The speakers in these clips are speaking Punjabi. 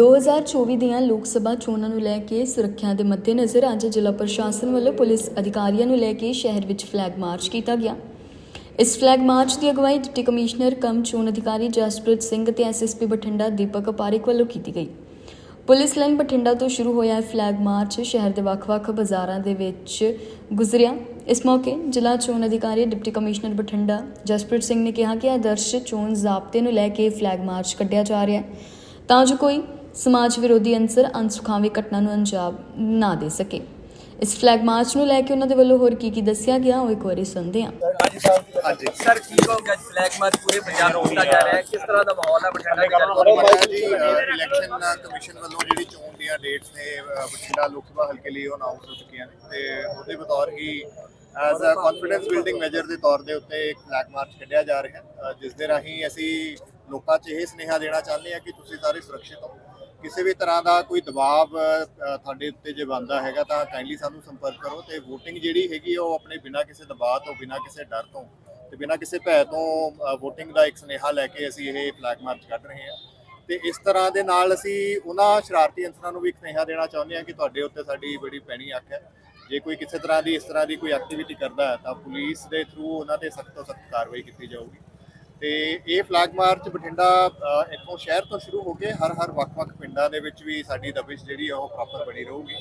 2024 ਦੀਆਂ ਲੋਕ ਸਭਾ ਚੋਣਾਂ ਨੂੰ ਲੈ ਕੇ ਸੁਰੱਖਿਆ ਦੇ ਮੱਦੇਨਜ਼ਰ ਅੱਜ ਜ਼ਿਲ੍ਹਾ ਪ੍ਰਸ਼ਾਸਨ ਵੱਲੋਂ ਪੁਲਿਸ ਅਧਿਕਾਰੀਆਂ ਨੂੰ ਲੈ ਕੇ ਸ਼ਹਿਰ ਵਿੱਚ ਫਲੈਗ ਮਾਰਚ ਕੀਤਾ ਗਿਆ। ਇਸ ਫਲੈਗ ਮਾਰਚ ਦੀ ਅਗਵਾਈ ਡਿਪਟੀ ਕਮਿਸ਼ਨਰ, ਕਮ ਚੋਣ ਅਧਿਕਾਰੀ ਜਸਪ੍ਰੀਤ ਸਿੰਘ ਤੇ ਐਸਐਸਪੀ ਬਠਿੰਡਾ ਦੀਪਕ ਪਾਰਿਕ ਵੱਲੋਂ ਕੀਤੀ ਗਈ। ਪੁਲਿਸ ਲਾਈਨ ਬਠਿੰਡਾ ਤੋਂ ਸ਼ੁਰੂ ਹੋਇਆ ਇਹ ਫਲੈਗ ਮਾਰਚ ਸ਼ਹਿਰ ਦੇ ਵੱਖ-ਵੱਖ ਬਾਜ਼ਾਰਾਂ ਦੇ ਵਿੱਚ ਗੁਜ਼ਰਿਆ। ਇਸ ਮੌਕੇ ਜ਼ਿਲ੍ਹਾ ਚੋਣ ਅਧਿਕਾਰੀ ਡਿਪਟੀ ਕਮਿਸ਼ਨਰ ਬਠਿੰਡਾ ਜਸਪ੍ਰੀਤ ਸਿੰਘ ਨੇ ਕਿਹਾ ਕਿ ਆਦਰਸ਼ ਚੋਣ ਜ਼ਾਬਤੇ ਨੂੰ ਲੈ ਕੇ ਫਲੈਗ ਮਾਰਚ ਕੱਢਿਆ ਜਾ ਰਿਹਾ ਹੈ। ਤਾਂ ਜੋ ਕੋਈ ਸਮਾਜ ਵਿਰੋਧੀ ਅੰਸਰ ਅਨਸੁਖਾਵੀ ਘਟਨਾ ਨੂੰ ਅੰਜਾਮ ਨਾ ਦੇ ਸਕੇ। ਇਸ ਫਲੈਗ ਮਾਰਚ ਨੂੰ ਲੈ ਕੇ ਉਹਨਾਂ ਦੇ ਵੱਲੋਂ ਹੋਰ ਕੀ ਕੀ ਦੱਸਿਆ ਗਿਆ ਉਹ ਇੱਕ ਵਾਰੀ ਸੁਣਦੇ ਹਾਂ। ਹਾਂਜੀ ਸਰ ਕੀ ਕਹੋਗੇ ਅੱਜ ਫਲੈਗ ਮਾਰਚ ਪੂਰੇ ਪੰਜਾਬ ਨੂੰ ਕੀਤਾ ਜਾ ਰਿਹਾ ਹੈ? ਕਿਸ ਤਰ੍ਹਾਂ ਦਾ ਮਾਹੌਲ ਹੈ ਬਠਿੰਡਾ ਦੇ ਇਲੈਕਸ਼ਨ ਕਮਿਸ਼ਨ ਵੱਲੋਂ ਜਿਹੜੀ ਚੋਣ ਦੀਆਂ ਡੇਟਸ ਨੇ ਬਠਿੰਡਾ ਲੋਕ ਸਭਾ ਹਲਕੇ ਲਈ ਉਹ ਅਨਾਉਂਸ ਹੋ ਚੁੱਕੀਆਂ ਨੇ। ਤੇ ਉਹਦੇ ਬਤੌਰ ਹੀ as a confidence building measure ਦੇ ਤੌਰ ਦੇ ਉੱਤੇ ਇੱਕ ਫਲੈਗ ਮਾਰਚ ਕੱਢਿਆ ਜਾ ਰਿਹਾ ਹੈ। ਜਿਸ ਦੇ ਰਾਹੀਂ ਅਸੀਂ ਲੋਕਾਂ 'ਚ ਇਹ ਸੁਨੇਹਾ ਦੇਣਾ ਚਾਹੁੰਦੇ ਹਾਂ ਕਿ ਤੁਸੀਂ ਸਾਰੇ ਸੁਰੱਖਿਅਤ ਹੋ। ਕਿਸੇ ਵੀ ਤਰ੍ਹਾਂ ਦਾ ਕੋਈ ਦਬਾਅ ਤੁਹਾਡੇ ਉੱਤੇ ਜੇ ਬੰਦਾ ਹੈਗਾ ਤਾਂ ਕਾਈਂਡਲੀ ਸਾਨੂੰ ਸੰਪਰਕ ਕਰੋ ਤੇ VOTING ਜਿਹੜੀ ਹੈਗੀ ਆ, ਉਹ ਆਪਣੇ ਬਿਨਾਂ ਕਿਸੇ ਦਬਾਅ ਤੋਂ ਬਿਨਾਂ ਕਿਸੇ ਡਰ ਤੋਂ ਤੇ ਬਿਨਾਂ ਕਿਸੇ ਭੈ ਤੋਂ VOTING ਦਾ ਇੱਕ ਸੁਨੇਹਾ ਲੈ ਕੇ ਅਸੀਂ ਇਹ ਫਲੈਗ ਮਾਰਚ ਕੱਢ ਰਹੇ ਹਾਂ। ਤੇ ਇਸ ਤਰ੍ਹਾਂ ਦੇ ਨਾਲ ਅਸੀਂ ਉਹਨਾਂ ਸ਼ਰਾਰਤੀ ਅੰਸਰਾਂ ਨੂੰ ਵੀ ਇੱਕ ਸੁਨੇਹਾ ਦੇਣਾ ਚਾਹੁੰਦੇ ਹਾਂ ਕਿ ਤੁਹਾਡੇ ਉੱਤੇ ਸਾਡੀ ਬੜੀ ਪੈਣੀ ਅੱਖ ਹੈ। ਜੇ ਕੋਈ ਕਿਸੇ ਤਰ੍ਹਾਂ ਦੀ ਇਸ ਤਰ੍ਹਾਂ ਦੀ ਕੋਈ ਐਕਟੀਵਿਟੀ ਕਰਦਾ ਹੈ ਤਾਂ ਪੁਲਿਸ ਦੇ ਥਰੂ ਉਹਨਾਂ ਤੇ ਸਖਤ ਤੋਂ ਸਖਤ ਕਾਰਵਾਈ ਕੀਤੀ ਜਾਊਗੀ। ਤੇ ਇਹ ਫਲੈਗ ਮਾਰਚ ਬਠਿੰਡਾ ਇੱਥੋਂ ਸ਼ਹਿਰ ਤੋਂ ਸ਼ੁਰੂ ਹੋ ਕੇ ਹਰ ਹਰ ਵੱਖ-ਵੱਖ ਪਿੰਡਾਂ ਦੇ ਵਿੱਚ ਵੀ ਸਾਡੀ ਦਬਿਸ਼ ਜਿਹੜੀ ਆ ਉਹ ਪ੍ਰੋਪਰ ਬਣੀ ਰਹੂਗੀ।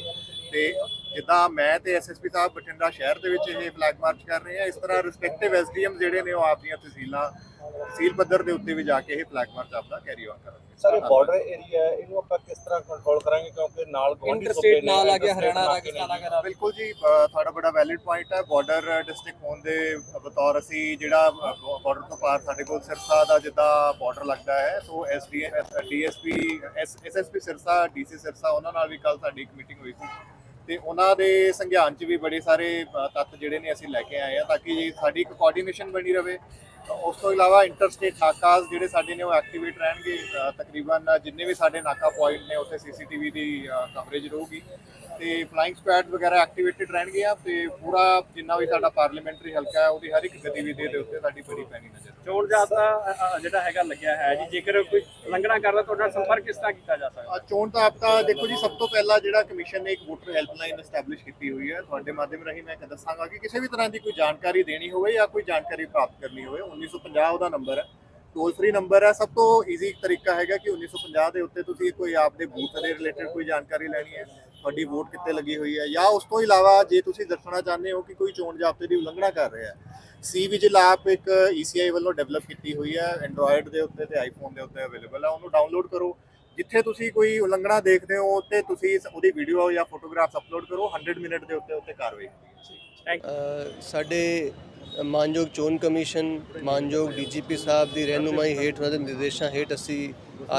ਤੇ ਜਿੱਦਾਂ ਮੈਂ ਤੇ ਐਸਐਸਪੀ ਸਾਹਿਬ ਬਠਿੰਡਾ ਸ਼ਹਿਰ ਦੇ ਵਿੱਚ ਇਹ ਫਲੈਗ ਮਾਰਚ ਕਰ ਰਹੇ ਆ ਇਸ ਤਰ੍ਹਾਂ ਰਿਸਪੈਕਟਿਵ ਐਸਡੀਐਮ ਜਿਹੜੇ ਨੇ ਉਹ ਆਪਦੀਆਂ ਤਹਿਸੀਲਾਂ ਤਹਿਸੀਲ ਪੱਧਰ ਦੇ ਉੱਤੇ ਵੀ ਜਾ ਕੇ ਇਹ ਫਲੈਗ ਮਾਰਚ ਆਪਦਾ ਕੈਰੀ ਆਨ ਕਰਨਗੇ ਸਰ ਇਹ ਬਾਰਡਰ ਏਰੀਆ ਹੈ ਇਹਨੂੰ ਆਪਾਂ ਕਿਸ ਤਰ੍ਹਾਂ ਕੰਟਰੋਲ ਕਰਾਂਗੇ ਕਿਉਂਕਿ ਨਾਲ ਗੁਆਂਢੀ ਇੰਟਰਸਟੇਟ ਨਾਲ ਆ ਗਿਆ ਹਰਿਆਣਾ। ਰਾਜਸਥਾਨ ਆ ਗਿਆ ਬਿਲਕੁਲ ਜੀ ਤੁਹਾਡਾ ਬੜਾ ਵੈਲਿਡ ਪੁਆਇੰਟ ਹੈ ਬਾਰਡਰ ਡਿਸਟ੍ਰਿਕਟ ਹੋਣ ਦੇ ਬਤੌਰ ਅਸੀਂ ਜਿਹੜਾ ਬਾਰਡਰ ਤੋਂ ਪਾਰ ਸਾਡੇ ਕੋਲ ਸਿਰਸਾ ਦਾ ਜਿੱਦਾਂ ਬਾਰਡਰ ਲੱਗਦਾ ਹੈ so SD DSP SSP Sirsa DC Sirsa ਉਹਨਾਂ ਨਾਲ ਵੀ ਕੱਲ ਸਾਡੀ ਇੱਕ ਮੀਟਿੰਗ ਹੋਈ ਸੀ ਤੇ ਉਹਨਾਂ ਦੇ ਸੰਗਿਆਨ 'ਚ ਵੀ ਬੜੇ ਸਾਰੇ ਤੱਤ ਜਿਹੜੇ ਨੇ ਅਸੀਂ ਲੈ ਕੇ ਆਏ ਆ ਤਾਂ ਕਿ ਸਾਡੀ ਇੱਕ ਕੋਆਰਡੀਨੇਸ਼ਨ ਬਣੀ ਰਹੇ ਉਸ ਤੋਂ ਇਲਾਵਾ ਇੰਟਰਸਟੇਟ ਨਾਕਾਸ ਜਿਹੜੇ ਸਾਡੇ ਨੇ ਉਹ ਐਕਟੀਵੇਟ ਰਹਿਣਗੇ ਤਕਰੀਬਨ ਜਿੰਨੇ ਵੀ ਸਾਡੇ ਨਾਕਾ ਪੁਆਇੰਟ ਨੇ, ਉੱਥੇ ਸੀਸੀਟੀਵੀ ਦੀ ਕਵਰੇਜ ਰਹੂਗੀ। ਤੇ ਫਲਾਈਂਗ ਸਕੁਐਡ ਵਗੈਰਾ ਐਕਟੀਵੇਟਡ ਰਹਿਣਗੇ ਆ ਤੇ ਪੂਰਾ ਜਿੰਨਾ ਵੀ ਸਾਡਾ ਪਾਰਲੀਮੈਂਟਰੀ ਹਲਕਾ ਹੈ ਉਹਦੀ ਹਰ ਇੱਕ ਗਤੀਵਿਧੀ ਦੇ ਉੱਤੇ ਸਾਡੀ ਬੜੀ ਪੈਣੀ ਨਜ਼ਰ ਚੋਣ ਜਾਬਤਾ ਜਿਹੜਾ ਹੈਗਾ ਲੱਗਿਆ ਹੈ ਜੀ ਜੇਕਰ ਕੋਈ ਉਲੰਘਣਾ ਕਰਦਾ ਤੁਹਾਡਾ ਸੰਪਰਕ ਕਿਸ ਤਰ੍ਹਾਂ ਕੀਤਾ ਜਾ ਸਕਦਾ ਚੋਣ ਤਾਂ ਆਪਕਾ ਦੇਖੋ ਜੀ ਸਭ ਤੋਂ ਪਹਿਲਾਂ ਜਿਹੜਾ ਕਮਿਸ਼ਨ ਨੇ ਇੱਕ ਵੋਟਰ ਹੈਲਪਲਾਈਨ ਐਸਟੈਬਲਿਸ਼ ਕੀਤੀ ਹੋਈ ਹੈ ਤੁਹਾਡੇ ਮਾਧਿਅਮ ਰਾਹੀਂ ਮੈਂ ਦੱਸਾਂਗਾ ਕਿ ਕਿਸੇ ਵੀ ਤਰ੍ਹਾਂ ਦੀ ਕੋਈ ਜਾਣਕਾਰੀ ਦੇਣੀ ਹੋਵੇ ਜਾਂ ਕੋਈ ਜਾਣਕਾਰੀ ਪ੍ਰਾਪਤ ਕਰਨੀ ਹੋਵੇ 1950 ਉਹਦਾ ਨੰਬਰ ਹੈ। ਟੋਲ ਫ੍ਰੀ ਨੰਬਰ ਹੈ ਸਭ ਤੋਂ ਈਜ਼ੀ ਤਰੀਕਾ ਹੈਗਾ ਕਿ 1950 ਦੇ ਉੱਤੇ ਤੁਸੀਂ ਕੋਈ ਆਪਦੇ ਬੂਥ ਦੇ ਰਿਲੇਟਡ ਕੋਈ ਜਾਣਕਾਰੀ ਲੈਣੀ ਹੈ ਤੁਹਾਡੀ ਵੋਟ ਕਿੱਥੇ ਲੱਗੀ ਹੋਈ ਹੈ ਜਾਂ ਉਸ ਤੋਂ ਇਲਾਵਾ ਜੇ ਤੁਸੀਂ ਦੱਸਣਾ ਚਾਹੁੰਦੇ ਹੋ ਕਿ ਕੋਈ ਚੋਣ ਜ਼ਾਬਤੇ ਦੀ ਉਲੰਘਣਾ ਕਰ ਰਿਹਾ ਹੈ ਸੀ ਵਿਜਿਲ ਐਪ ਇੱਕ ECI ਵੱਲੋਂ ਡਿਵੈਲਪ ਕੀਤੀ ਹੋਈ ਹੈ ਐਂਡਰੋਇਡ ਦੇ ਉੱਤੇ ਤੇ ਆਈਫੋਨ ਦੇ ਉੱਤੇ ਅਵੇਲੇਬਲ ਹੈ ਉਹਨੂੰ ਡਾਊਨਲੋਡ ਕਰੋ ਜਿੱਥੇ ਤੁਸੀਂ ਕੋਈ ਉਲੰਘਣਾ ਦੇਖਦੇ ਹੋ ਤੇ ਤੁਸੀਂ ਉਹਦੀ ਵੀਡੀਓ ਜਾਂ ਫੋਟੋਗ੍ਰਾਫਸ ਅਪਲੋਡ ਕਰੋ 100 ਮਿੰਟ ਦੇ ਉੱਤੇ ਉੱਤੇ ਕਾਰਵਾਈ। ਥੈਂਕ ਅ, ਸਾਡੇ ਮਾਨਯੋਗ ਚੋਣ ਕਮਿਸ਼ਨ ਮਾਨਯੋਗ ਡੀਜੀਪੀ ਸਾਹਿਬ ਦੀ ਰਹਿਨੁਮਾਈ ਹੇਠ ਉਹਨਾਂ ਦੇ ਨਿਰਦੇਸ਼ਾਂ ਹੇਠ ਅਸੀਂ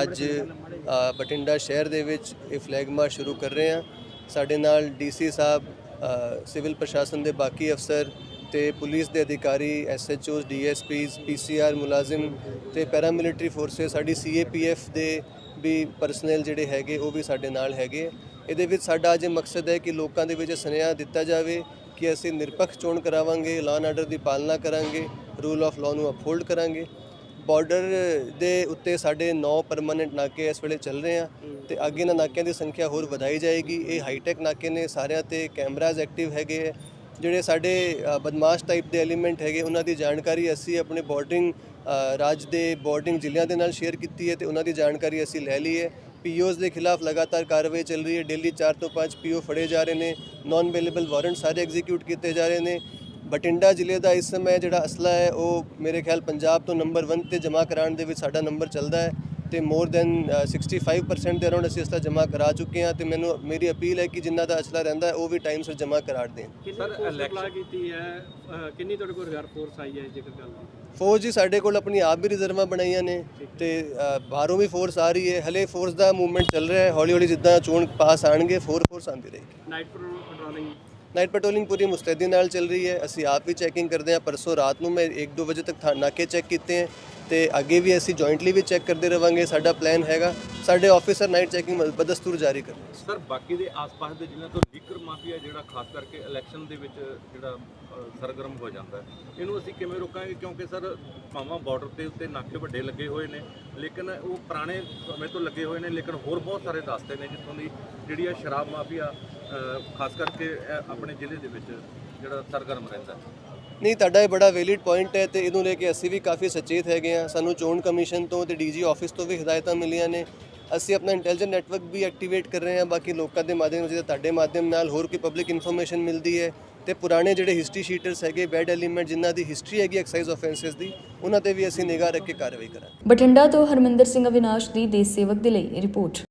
ਅੱਜ ਅ, ਬਠਿੰਡਾ ਸ਼ਹਿਰ ਦੇ ਵਿੱਚ ਇਹ ਫਲੈਗ ਮਾਰਚ ਸ਼ੁਰੂ ਕਰ ਰਹੇ ਹਾਂ। ਸਾਡੇ ਨਾਲ ਡੀਸੀ ਸਾਹਿਬ ਸਿਵਲ ਪ੍ਰਸ਼ਾਸਨ ਦੇ ਬਾਕੀ ਅਫਸਰ ਤੇ ਪੁਲਿਸ ਦੇ ਅਧਿਕਾਰੀ ਐਸਐਚਓਸ ਡੀਐਸਪੀਸ ਪੀਸੀਆਰ ਮੁਲਾਜ਼ਮ ਤੇ ਪੈਰਾਮਿਲਟਰੀ ਫੋਰਸਸ ਸਾਡੀ ਸੀਏਪੀਐਫ ਦੇ ਵੀ ਪਰਸਨਲ ਜਿਹੜੇ ਹੈਗੇ, ਉਹ ਵੀ ਸਾਡੇ ਨਾਲ ਹੈਗੇ ਇਹਦੇ ਵਿੱਚ ਸਾਡਾ ਅੱਜ ਮਕਸਦ ਹੈ ਕਿ ਲੋਕਾਂ ਦੇ ਵਿੱਚ ਸੁਨੇਹਾ ਦਿੱਤਾ ਜਾਵੇ ਕਿ ਅਸੀਂ ਨਿਰਪੱਖ ਚੋਣ ਕਰਾਵਾਂਗੇ ਲਾਅ ਐਂਡ ਆਰਡਰ ਦੀ ਪਾਲਣਾ ਕਰਾਂਗੇ ਰੂਲ ਆਫ ਲਾਅ ਨੂੰ ਅਪਹੋਲਡ ਕਰਾਂਗੇ। ਬਾਰਡਰ ਦੇ ਉੱਤੇ ਸਾਡੇ 9 ਪਰਮਾਨੈਂਟ ਨਾਕੇ ਇਸ ਵੇਲੇ ਚੱਲ ਰਹੇ ਆ ਤੇ ਅੱਗੇ ਇਹਨਾਂ ਨਾਕਿਆਂ ਦੀ ਸੰਖਿਆ ਹੋਰ ਵਧਾਈ ਜਾਏਗੀ। ਇਹ ਹਾਈਟੈਕ ਨਾਕੇ ਨੇ ਸਾਰਿਆਂ ਤੇ ਕੈਮਰਾਜ਼ ਐਕਟਿਵ ਹੈਗੇ ਹੈ ਜਿਹੜੇ ਸਾਡੇ ਬਦਮਾਸ਼ ਟਾਈਪ ਦੇ ਐਲੀਮੈਂਟ ਹੈਗੇ, ਉਹਨਾਂ ਦੀ ਜਾਣਕਾਰੀ ਅਸੀਂ ਆਪਣੇ ਬਾਰਡਰਿੰਗ ਰਾਜ ਦੇ ਬਾਰਡਰਿੰਗ ਜ਼ਿਲ੍ਹਿਆਂ ਦੇ ਨਾਲ ਸ਼ੇਅਰ ਕੀਤੀ ਹੈ ਤੇ ਉਹਨਾਂ ਦੀ ਜਾਣਕਾਰੀ ਅਸੀਂ ਲੈ ਲਈ ਹੈ। ਪੀਓਸ ਦੇ ਖਿਲਾਫ ਲਗਾਤਾਰ ਕਾਰਵਾਈ ਚੱਲ ਰਹੀ ਹੈ। ਡੇਲੀ 4 ਤੋਂ 5 ਪੀਓ ਫੜੇ ਜਾ ਰਹੇ ਨੇ। ਨਾਨ ਅਵੇਲੇਬਲ ਵਾਰੰਟ ਸਾਰੇ ਐਗਜ਼ੀਕਿਊਟ ਕੀਤੇ ਜਾ ਰਹੇ ਨੇ। ਬਠਿੰਡਾ ਜ਼ਿਲ੍ਹੇ ਦਾ ਇਸ ਸਮੇਂ ਜਿਹੜਾ ਅਸਲਾ ਹੈ, ਉਹ ਮੇਰੇ ਖਿਆਲ ਪੰਜਾਬ ਤੋਂ ਨੰਬਰ 1 ਤੇ ਜਮ੍ਹਾਂ ਕਰਾਉਣ ਦੇ ਵਿੱਚ ਸਾਡਾ ਨੰਬਰ ਚੱਲਦਾ ਹੈ। ਤੇ ਮੋਰ ਦੈਨ 65% ਦੇ ਅਰਾਊਂਡ ਅਸੀਂ ਅਸਲਾ ਜਮ੍ਹਾਂ ਕਰਾ ਚੁੱਕੇ ਹਾਂ ਤੇ ਮੈਨੂੰ ਮੇਰੀ ਅਪੀਲ ਹੈ ਕਿ ਜਿਨ੍ਹਾਂ ਦਾ ਅਸਲਾ ਰਹਿੰਦਾ ਹੈ ਉਹ ਵੀ ਟਾਈਮ ਸਿਰ ਜਮ੍ਹਾਂ ਕਰਾ ਦੇਣ। ਸਰ ਇਲੈਕਸ਼ਨ ਕੀਤੀ ਹੈ? ਅਹ ਕਿੰਨੀ ਤੁਹਾਡੇ ਕੋਲ ਰਿਜ਼ਰਵ ਫੋਰਸ ਆਈ ਹੈ ਜੇਕਰ ਗੱਲ ਦੀ ਫੌਜ ਜੀ ਸਾਡੇ ਕੋਲ ਆਪਣੀ ਆਪ ਵੀ ਰਿਜ਼ਰਵਾਂ ਬਣਾਈਆਂ ਨੇ ਤੇ ਬਾਹਰੋਂ ਵੀ ਫੋਰਸ ਆ ਰਹੀ ਹੈ। ਹਲੇ ਫੋਰਸ ਦਾ ਮੂਵਮੈਂਟ ਚੱਲ ਰਿਹਾ ਹੈ। ਹੌਲੀ ਹੌਲੀ ਜਿੱਦਾਂ ਚੋਣ ਪਾਸ ਆਣਗੇ ਫੋਰ ਫੋਰਸ ਆਉਂਦੀ ਰਹੇਗੀ। ਨਾਈਟ ਪੈਟਰੋਲਿੰਗ ਨਾਈਟ ਪੈਟਰੋਲਿੰਗ ਪੂਰੀ ਮੁਸਤੈਦੀ ਨਾਲ ਚੱਲ ਰਹੀ ਹੈ। ਅਸੀਂ ਆਪ ਵੀ ਚੈਕਿੰਗ ਕਰਦੇ ਹਾਂ। ਪਰਸੋਂ ਰਾਤ ਨੂੰ ਮੈਂ 1-2 ਵਜੇ ਤੱਕ ਨਾਕੇ ਚੈੱਕ ਕੀਤੇ ਹੈ। ਤੇ ਅੱਗੇ ਵੀ ਅਸੀਂ ਜੁਆਇੰਟਲੀ ਵੀ ਚੈੱਕ ਕਰਦੇ ਰਵਾਂਗੇ, ਸਾਡਾ ਪਲਾਨ ਹੈਗਾ। ਸਾਡੇ ਆਫੀਸਰ ਨਾਈਟ ਚੈਕਿੰਗ ਬਦਸਤੂਰ ਜਾਰੀ ਕਰ ਸਰ ਬਾਕੀ ਦੇ ਆਸ-ਪਾਸ ਦੇ ਜ਼ਿਲ੍ਹਿਆਂ ਤੋਂ ਲੀਕਰ ਮਾਫੀਆ ਜਿਹੜਾ ਖਾਸ ਕਰਕੇ ਇਲੈਕਸ਼ਨ ਦੇ ਵਿੱਚ ਜਿਹੜਾ ਸਰਗਰਮ ਹੋ ਜਾਂਦਾ ਹੈ, ਇਹਨੂੰ ਅਸੀਂ ਕਿਵੇਂ ਰੋਕਾਂਗੇ? ਕਿਉਂਕਿ ਸਰ, ਭਾਵਾਂ ਬਾਰਡਰ ਦੇ ਉੱਤੇ ਨਾਕੇ ਵੱਡੇ ਲੱਗੇ ਹੋਏ ਨੇ, ਲੇਕਿਨ ਉਹ ਪੁਰਾਣੇ ਸਮੇਂ ਤੋਂ ਲੱਗੇ ਹੋਏ ਨੇ, ਲੇਕਿਨ ਹੋਰ ਬਹੁਤ ਸਾਰੇ ਰਸਤੇ ਨੇ ਜਿੱਥੋਂ ਦੀ ਜਿਹੜੀ ਆ ਸ਼ਰਾਬ ਮਾਫੀਆ ਖਾਸ ਕਰਕੇ ਆਪਣੇ ਜ਼ਿਲ੍ਹੇ ਦੇ ਵਿੱਚ ਜਿਹੜਾ ਸਰਗਰਮ ਰਹਿੰਦਾ ਹੈ। ਨਹੀਂ, ਤੁਹਾਡਾ ਇਹ ਬੜਾ ਵੈਲਿਡ ਪੁਆਇੰਟ ਹੈ ਤੇ ਇਹਨੂੰ ਲੈ ਕੇ ਅਸੀਂ ਵੀ ਕਾਫੀ ਸੁਚੇਤ ਹੈਗੇ ਆ ਸਾਨੂੰ ਚੋਣ ਕਮਿਸ਼ਨ ਤੋਂ ਤੇ ਡੀਜੀ ਆਫਿਸ ਤੋਂ ਵੀ ਹਦਾਇਤਾਂ ਮਿਲੀਆਂ ਨੇ। ਅਸੀਂ ਆਪਣਾ ਇੰਟੈਲੀਜੈਂਟ ਨੈਟਵਰਕ ਵੀ ਐਕਟੀਵੇਟ ਕਰ ਰਹੇ ਹਾਂ। ਬਾਕੀ ਲੋਕਾਂ ਦੇ ਮਾਧਿਅਮ ਜਿਹਦੇ ਤੁਹਾਡੇ ਮਾਧਿਅਮ ਨਾਲ ਹੋਰ ਕੋਈ ਪਬਲਿਕ ਇਨਫੋਰਮੇਸ਼ਨ ਮਿਲਦੀ ਹੈ ਤੇ ਪੁਰਾਣੇ ਜਿਹੜੇ ਹਿਸਟਰੀ ਸ਼ੀਟਰਸ ਹੈਗੇ ਬੈਡ ਐਲੀਮੈਂਟ ਜਿਨ੍ਹਾਂ ਦੀ ਹਿਸਟਰੀ ਹੈਗੀ ਐਕਸਾਈਜ਼ ਆਫੈਂਸਸ ਦੀ, ਉਹਨਾਂ ਤੇ ਵੀ ਅਸੀਂ ਨਿਗਾਹ ਰੱਖ ਕੇ ਕਾਰਵਾਈ ਕਰਾਂਗੇ। ਬਠਿੰਡਾ ਤੋਂ ਹਰਮਿੰਦਰ ਸਿੰਘ ਅਵਿਨਾਸ਼ ਦੀ ਦੇਸ਼ ਸੇਵਕ ਦੇ ਲਈ ਰਿਪੋਰਟ।